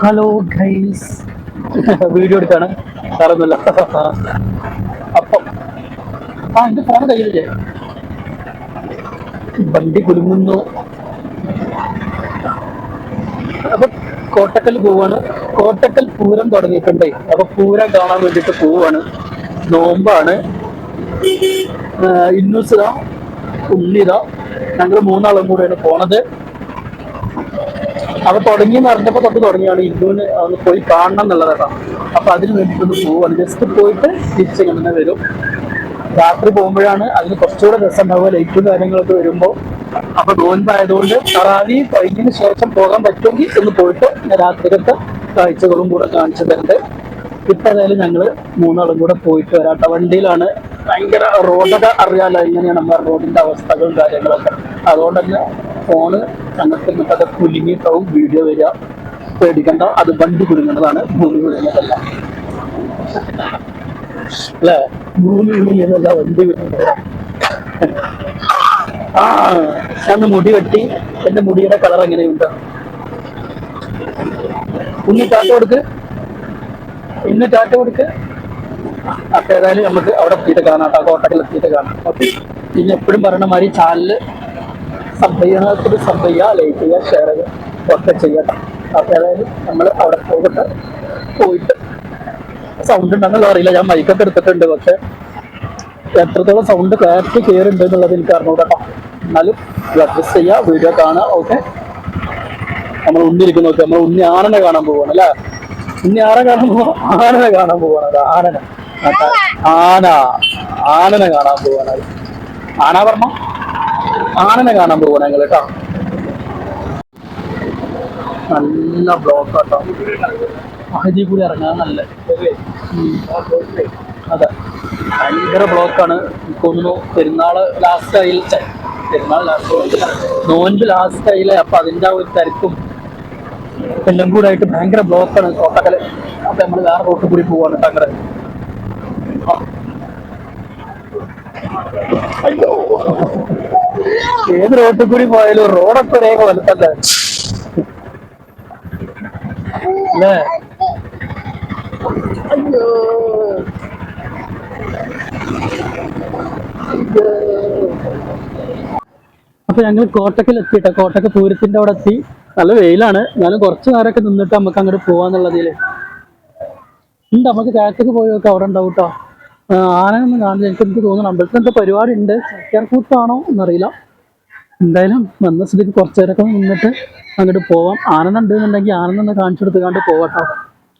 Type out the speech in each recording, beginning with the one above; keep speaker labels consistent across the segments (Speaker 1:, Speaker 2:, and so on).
Speaker 1: Hello guys video എടുക്കാണ്. സാറൊന്നുമില്ല. അപ്പം ആ എന്റെ ഫോൺ കയ്യിലില്ലേ? വണ്ടി കുലുങ്ങുന്നു. അപ്പൊ കോട്ടക്കൽ പോവാണ്. കോട്ടക്കൽ പൂരം തുടങ്ങിയിട്ടുണ്ടേ. അപ്പൊ പൂരം കാണാൻ വേണ്ടിട്ട് പോവാണ്. നോമ്പാണ്. ഇന്നൂസിത ഉള്ളിത ഞങ്ങൾ മൂന്നാളും കൂടെയാണ് പോണത്. അപ്പൊ തുടങ്ങി എന്ന് പറഞ്ഞപ്പോ തൊട്ട് തുടങ്ങിയാണ് ഇന്ദുവിന് ഒന്ന് പോയി കാണണം എന്നുള്ളതാണ്. അപ്പൊ അതിന് വേണ്ടിയിട്ടൊന്ന് പോവാണ്. ജസ്റ്റ് പോയിട്ട് തിരിച്ച് ഇങ്ങനെ വരും. രാത്രി പോകുമ്പോഴാണ് അതിന് കുറച്ചുകൂടെ രസം ഉണ്ടാവുക ലൈറ്റും കാര്യങ്ങളൊക്കെ വരുമ്പോൾ അപ്പൊ നോൻപായതുകൊണ്ട് തറാവി കഴിഞ്ഞതിന് ശേഷം പോകാൻ പറ്റുമെങ്കിൽ ഒന്ന് പോയിട്ട് രാത്രിയിലത്തെ കാഴ്ചകളും കൂടെ കാണിച്ചു തരണ്ട്. ഇപ്പൊ ഏതായാലും ഞങ്ങൾ മൂന്നാളും കൂടെ പോയിട്ട് വരാട്ട വണ്ടിയിലാണ് ഭയങ്കര റോഡൊക്കെ അറിയാലോ എങ്ങനെയാണ് നമ്മുടെ റോഡിന്റെ അവസ്ഥകളും കാര്യങ്ങളൊക്കെ. അതുകൊണ്ട് തന്നെ ഫോണ് അങ്ങനത്തെ ഇങ്ങനത്തെ കുലുങ്ങിയിട്ടാവും വീഡിയോ വരിക പേടിക്കണ്ട. അത് വണ്ടി കുലുങ്ങുന്നതാണ് ഭൂമി കുലുങ്ങുന്നതല്ല അല്ലേ? ഭൂമി കുലുങ്ങിയതല്ല വണ്ടി കുലുങ്ങുന്നതല്ല ആ ഞാൻ മുടി വെട്ടി. എന്റെ മുടിയുടെ കളർ എങ്ങനെയുണ്ട്? ഇന്ന് ചാറ്റ കൊടുക്ക്. ഇന്ന് ചാറ്റ കൊടുക്ക്. അപ്പൊ നമുക്ക് അവിടെ എത്തിയിട്ട് കാണാം കേട്ടോ. കോട്ടക്കൽ എത്തിയിട്ട് കാണാം. ഓക്കെ. പിന്നെ എപ്പോഴും പറയണ മാതിരി ചാനൽ സബ് ചെയ്യണത്തിൽ സബ് ലൈക്ക് ചെയ്യുക ഷെയർ ചെയ്യുക ഒക്കെ ചെയ്യട്ടെ അപ്പൊ ഏതായാലും നമ്മൾ അവിടെ പോകട്ടെ. പോയിട്ട് സൗണ്ട് ഉണ്ടെന്നുള്ള അറിയില്ല. ഞാൻ മൈക്കൊക്കെ എടുത്തിട്ടുണ്ട്. പക്ഷെ എത്രത്തോളം സൗണ്ട് കയറ്റി കയറുണ്ട് എന്നുള്ളത് എനിക്ക് അറിഞ്ഞുകൂടാ എന്നാലും അഡ്ജസ്റ്റ് ചെയ്യുക വീഡിയോ കാണുക ഓക്കെ നമ്മൾ ഉണ്ണിരിക്കുന്നു നമ്മൾ ഉണ്ണി ആനനെ കാണാൻ പോവാണ് അല്ലേ? ഉണ്ണി ആന കാണാൻ പോവാ? ആനനെ കാണാൻ പോവാണ് ആനനെ. ആന. ആനനെ കാണാൻ പോവാണ്. ആന പറഞ്ഞ? ആനനെ കാണാൻ പോകണേ കേട്ടോ. നല്ല ബ്ലോക്ക് കേട്ടോ മഹജി കൂടി ഇറങ്ങാൻ നല്ല. അതെ. ഭയങ്കര ബ്ലോക്കാണ് എനിക്ക് തോന്നുന്നു പെരുന്നാൾ ലാസ്റ്റ് ആയി. പെരുന്നാൾ ലാസ്റ്റ് നോൻപ് ലാസ്റ്റ് ആയില്ലേ? അപ്പൊ അതിന്റെ ഒരു തിരക്കും എല്ലാം കൂടെ ആയിട്ട് ഭയങ്കര ബ്ലോക്കാണ് കോട്ടക്കൽ. അപ്പൊ നമ്മൾ വേറെ റോട്ടിൽ കൂടി പോവാണ് അങ്ങനെ അയ്യോ. ഏത് റോട്ടിൽ കൂടി പോയാലും റോഡൊക്കെ രേഖ വലുതല്ലേ അല്ലേ? അയ്യോ. അപ്പൊ ഞങ്ങൾ കോട്ടക്കൽ എത്തിയിട്ട? കോട്ടക്ക പൂരത്തിന്റെ അവിടെ എത്തി. നല്ല വെയിലാണ്. എന്നാലും കുറച്ച് നേരമൊക്കെ നിന്നിട്ട് നമുക്ക് അങ്ങോട്ട് പോവാന്നുള്ളതിൽ. ഉണ്ട് നമുക്ക് കാറ്റൊക്കെ പോയി നോക്കാം. അവിടെ ഉണ്ടാവും കേട്ടോ ആനയൊന്നും കാണില്ല എനിക്ക് എനിക്ക് തോന്നുന്നു അമ്പലത്തിൽ എന്തോ പരിപാടി ഉണ്ട്. ചാക്യാർകൂത്താണോ എന്നറിയില്ല. എന്തായാലും വന്ന സ്ഥിതിക്ക് കുറച്ചു നിന്നിട്ട് അങ്ങോട്ട് പോവാം. ആനന്ദ ഉണ്ടെന്നുണ്ടെങ്കിൽ ആനന്ദ ഒന്ന് കാണിച്ചു കൊടുത്തുകൊണ്ട് പോവാട്ടോ.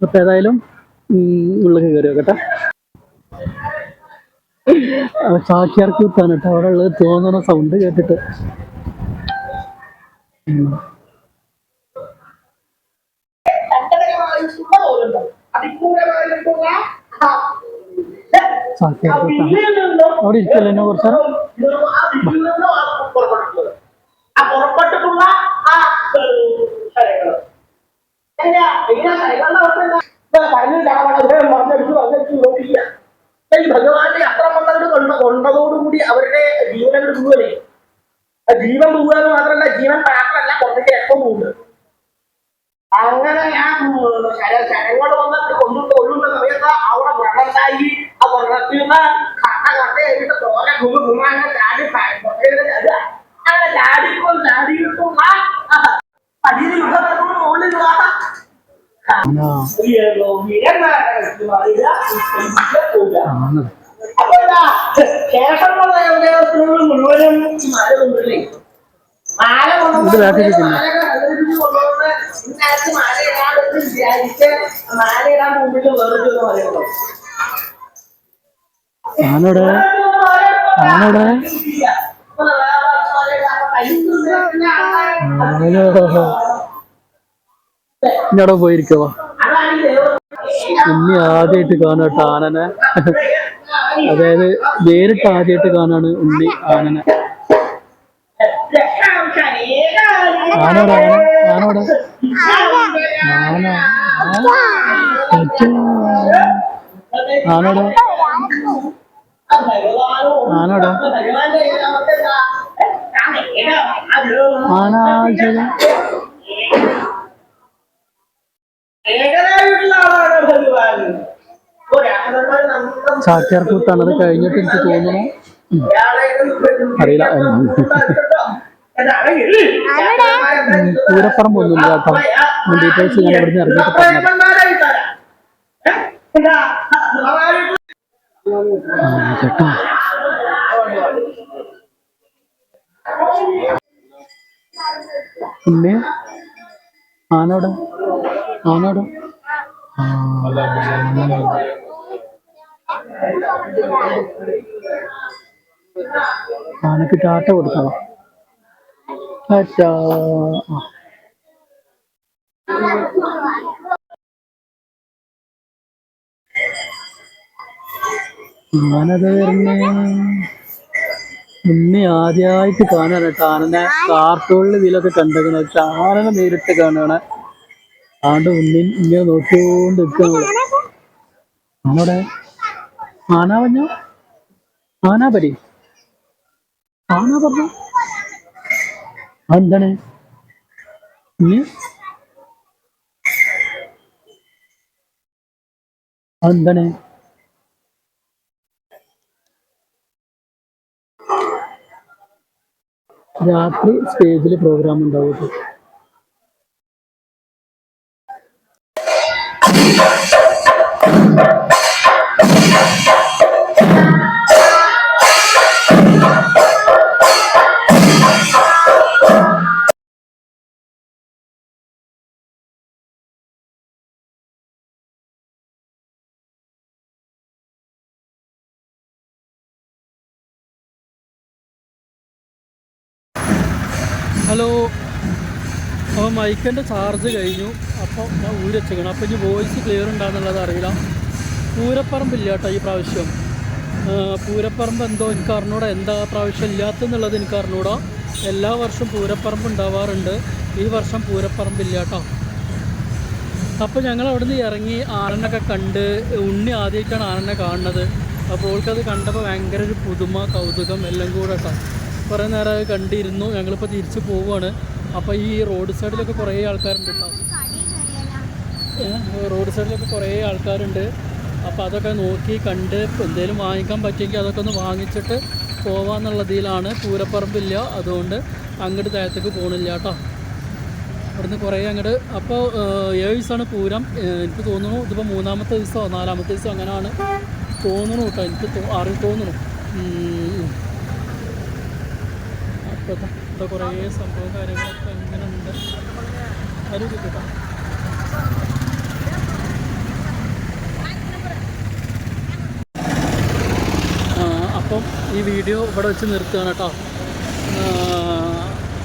Speaker 1: അപ്പൊ ഏതായാലും ഉള്ളിൽ കയറി വെക്കട്ടെ ചാക്യാർ കൂത്താണ് കേട്ടോ. അവിടെ ഉള്ളത് തോന്നുന്ന സൗണ്ട് കേട്ടിട്ട്. അവിടെ ഇരിക്കല്ലേ കുറച്ച് നേരം
Speaker 2: ആ പുറപ്പെട്ടിട്ടുള്ള ആ സ്ഥലങ്ങൾ അല്ല ഇങ്ങനെ സ്ഥലങ്ങളുടെ അവസ്ഥ എന്താ കഴിഞ്ഞ ചാവണം മറിഞ്ഞടിച്ച് മറിഞ്ഞടിച്ച് നോക്കില്ല ഈ ഭഗവാന്റെ വന്നവര് കൊണ്ട കൊണ്ടതോടുകൂടി അവരുടെ ജീവനങ്ങൾ ആ ജീവൻ പോവുക എന്ന് മാത്രമല്ല ജീവൻ മാത്രമല്ല കുറച്ചൊക്കെ രക്തം പോകുന്നത് അങ്ങനെ ഞാൻ ശരങ്ങൾ വന്നിട്ട് കൊണ്ടിട്ട് കൊള്ളുന്ന സമയത്ത് അവിടെ വെള്ളത്തായി ആ വെള്ളത്തിൽ നിന്ന് കട്ട കട്ടയായിട്ട് തോര കുമ്പ് കുമ്മാങ്ങ ചാടി അങ്ങനെ ചാടിക്കും ചാടിയിട്ടുള്ള അടിയിൽ യുദ്ധം നടക്കുമ്പോൾ മുഴുവനും ആണോടാ മാല കൊണ്ടുവരില്ലേ മാല കൊണ്ടുവന്ന് മാല വിചാരിച്ച് മാല ഇടാൻ പറയുള്ളൂ
Speaker 1: ഇനി പോയിരിക്കോ ഇനി ആദ്യമായിട്ട് കാണാട്ടോ ആനനെ അതായത് നേരിട്ട് ആദ്യമായിട്ട് കാണാണ് ഉണ്ണി ആനനെ. ആനോടാ ആന ആനോടെ. ആന. ആനോടെ. ആനോടെ. ആന ആന.
Speaker 2: ഏകനായിട്ടുള്ള ആളാണ് ഭഗവാൻ. ഒരാളെ നമ്മുടെ
Speaker 1: ചാക്യാർകൂത്താണ് അത് കഴിഞ്ഞിട്ട് എനിക്ക് തോന്നുന്നു. അറിയില്ല. ഉം. പൂരപ്പറമ്പൊന്നുമില്ല കേട്ടോ. ഡീറ്റെയിൽസ് ഞാൻ ഇവിടുന്ന് ഇറങ്ങിയിട്ട് പറഞ്ഞുതരാം. ആ, ചേട്ടാ. പിന്നെ? ആനോടെ ആനോടെ ആനക്ക് ടാറ്റ കൊടുക്കണം. ആ. ആനത് വരുന്നേ ഇന്ന് ആദ്യമായിട്ട് കാണാനായിട്ട് ആനനെ കാർട്ടൂണിൽ ഇതിലൊക്കെ കണ്ടേക്കണ ആനനെ നേരിട്ട് കാണുകയാണ്. ആണ്ട് ഉണ്ണി ഇങ്ങനെ നോക്കിക്കൊണ്ട് നിൽക്കുന്നത് നമ്മുടെ ആന പറഞ്ഞ? ആന പരി. ആന പറഞ്ഞു? അതെന്താണ്? ഇനി? അതെന്താണ്? രാത്രി സ്റ്റേജിൽ പ്രോഗ്രാം ഉണ്ടാവും ഹലോ അപ്പോൾ മൈക്കിന്റെ ചാർജ് കഴിഞ്ഞു. അപ്പോൾ ഞാൻ ഊരച്ചേക്കണം അപ്പോൾ ഇനി വോയിസ് ക്ലിയർ ഉണ്ടാകുന്നുള്ളത് അറിയില്ല. പൂരപ്പറമ്പില്ല കേട്ടോ ഈ പ്രാവശ്യം. പൂരപ്പറമ്പ് എന്തോ എനിക്ക് അറിഞ്ഞൂടാ. എന്താ പ്രാവശ്യം ഇല്ലാത്തെന്നുള്ളത് എനിക്ക് അറിഞ്ഞൂടാ. എല്ലാ വർഷവും പൂരപ്പറമ്പ് ഉണ്ടാവാറുണ്ട്. ഈ വർഷം പൂരപ്പറമ്പില്ല കേട്ടോ. അപ്പോൾ ഞങ്ങൾ അവിടുന്ന് ഇറങ്ങി ആനനൊക്കെ കണ്ട് ഉണ്ണി ആദ്യമായിട്ടാണ് ആനനെ കാണുന്നത്. അപ്പോൾ ഓൾക്കത് കണ്ടപ്പോൾ ഭയങ്കര ഒരു പുതുമ കൗതുകം എല്ലാം കൂടെ കേട്ടോ. കുറേ നേരമായി കണ്ടിരുന്നു. ഞങ്ങളിപ്പോൾ തിരിച്ചു പോവുകയാണ് അപ്പോൾ ഈ റോഡ് സൈഡിലൊക്കെ കുറേ ആൾക്കാരുണ്ട് കേട്ടോ റോഡ് സൈഡിലൊക്കെ കുറേ ആൾക്കാരുണ്ട്. അപ്പോൾ അതൊക്കെ നോക്കി കണ്ട് എന്തെങ്കിലും വാങ്ങിക്കാൻ പറ്റുമെങ്കിൽ അതൊക്കെ ഒന്ന് വാങ്ങിച്ചിട്ട് പോവാന്നുള്ളതിലാണ് പൂരപ്പറമ്പില്ല. അതുകൊണ്ട് അങ്ങോട്ട് താഴത്തേക്ക് പോകണില്ല കേട്ടോ അവിടുന്ന് കുറേ അങ്ങോട്ട് അപ്പോൾ ഏഴ് ദിവസമാണ് പൂരം. എനിക്ക് തോന്നുന്നു ഇതിപ്പോൾ മൂന്നാമത്തെ ദിവസമോ നാലാമത്തെ ദിവസമോ അങ്ങനെയാണ് തോന്നുന്നു കേട്ടോ എനിക്ക് അറി തോന്നുന്നു ദാ കുറേ സംഭവം കാര്യങ്ങളൊക്കെ ഇങ്ങനെ ഉണ്ട് അരി കിട്ടാം അപ്പം ഈ വീഡിയോ ഇവിടെ വെച്ച് നിർത്തുകയാണ് കേട്ടോ.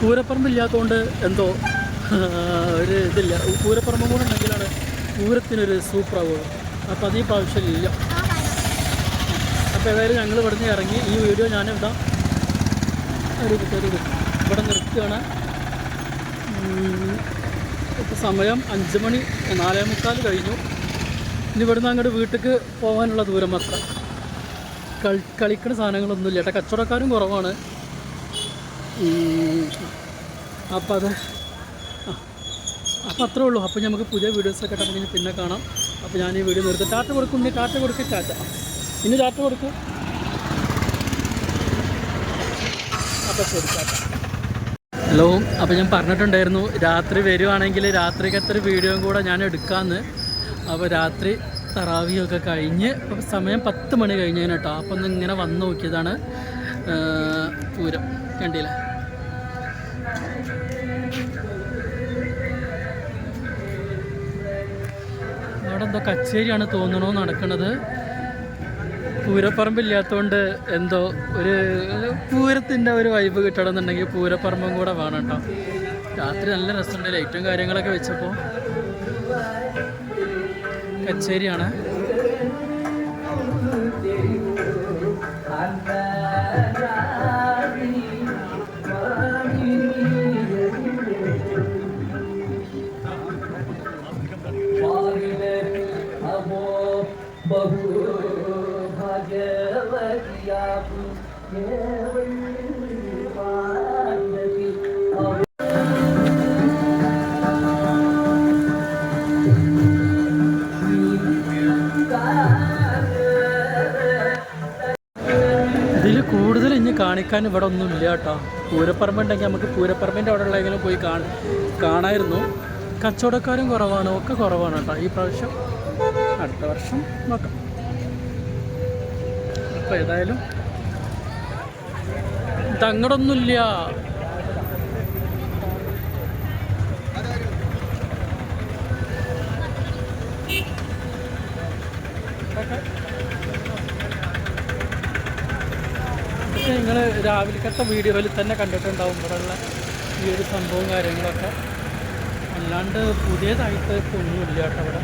Speaker 1: പൂരപ്പറമ്പില്ലാത്തതുകൊണ്ട് എന്തോ ആ, ഒരു ഇതില്ല. പൂരപ്പറമ്പും കൂടെ ഉണ്ടെങ്കിലാണ് പൂരത്തിനൊരു സൂപ്പറാവുള്ളൂ അപ്പോൾ അത് ഈ പ്രാവശ്യം ഇല്ല. അപ്പോൾ ഏതായാലും ഞങ്ങൾ ഇവിടുന്ന് ഇറങ്ങി ഈ വീഡിയോ ഞാനിവിടെ ഒരു മിനിറ്റ്. ഇവിടെ നിർത്തുകയാണ്. ഇപ്പോൾ സമയം അഞ്ച് മണി നാലേ മുക്കാൽ കഴിഞ്ഞു. ഇനി ഇവിടുന്ന് അങ്ങോട്ട് വീട്ടിലേക്ക് പോകാനുള്ള ദൂരം മാത്രം കളി കളിക്കുന്ന സാധനങ്ങളൊന്നുമില്ല. ഏട്ടാ കച്ചവടക്കാരും കുറവാണ്. അപ്പോൾ അത്. ആ അപ്പോൾ അത്രേ ഉള്ളൂ. അപ്പോൾ നമുക്ക് പുതിയ വീഡിയോസൊക്കെ ഇട്ടുണ്ടെങ്കിൽ പിന്നെ കാണാം. അപ്പോൾ ഞാൻ ഈ വീഡിയോ നിർത്തി. ടാറ്റ കൊടുക്കും ഇനി ടാറ്റ കൊടുക്കും ടാറ്റ. ഇനി ടാറ്റ കൊടുക്കും. അപ്പോൾ ശരി ഹലോ അപ്പോൾ ഞാൻ പറഞ്ഞിട്ടുണ്ടായിരുന്നു രാത്രി വരുവാണെങ്കിൽ രാത്രിക്കത്തെ വീഡിയോയും കൂടെ ഞാൻ എടുക്കാമെന്ന് അപ്പോൾ രാത്രി തറാവിയൊക്കെ കഴിഞ്ഞ് സമയം പത്ത് മണി കഴിഞ്ഞതിന് കേട്ടോ അപ്പം ഒന്ന് ഇങ്ങനെ വന്ന് നോക്കിയതാണ് പൂരം. കണ്ടില്ലേ? അവിടെ എന്തോ കച്ചേരിയാണ് തോന്നണോ നടക്കുന്നത് പൂരപ്പറമ്പില്ലാത്തതുകൊണ്ട് എന്തോ ഒരു പൂരത്തിന്റെ ഒരു വൈബ് കിട്ടണമെന്നുണ്ടെങ്കിൽ പൂരപ്പറമ്പും കൂടെ വേണം കേട്ടോ. രാത്രി നല്ല രസമുണ്ട് ലൈറ്റും കാര്യങ്ങളൊക്കെ വെച്ചപ്പോൾ കച്ചേരിയാണ്. ഇതിൽ കൂടുതൽ ഇനി കാണിക്കാൻ ഇവിടെ ഒന്നുമില്ല കേട്ടോ. പൂരപ്പറമ്പുണ്ടെങ്കിൽ നമുക്ക് പൂരപ്പറമ്പിന്റെ അവിടെ ഉള്ളതെങ്കിലും പോയി കാണായിരുന്നു. കച്ചവടക്കാരും കുറവാണ് ഒക്കെ കുറവാണ് കേട്ടോ. ഈ പ്രാവശ്യം അടുത്ത വർഷം നോക്കാം. അപ്പോൾ ഏതായാലും തങ്ങടൊന്നുമില്ല. നിങ്ങൾ രാവിലത്തെ വീഡിയോയിൽ തന്നെ കണ്ടിട്ടുണ്ടാവും ഇവിടെയുള്ള ഈ ഒരു സംഭവം കാര്യങ്ങളൊക്കെ. അല്ലാണ്ട് പുതിയതായിട്ട് ഒന്നുമില്ല കേട്ടോ ഇവിടെ.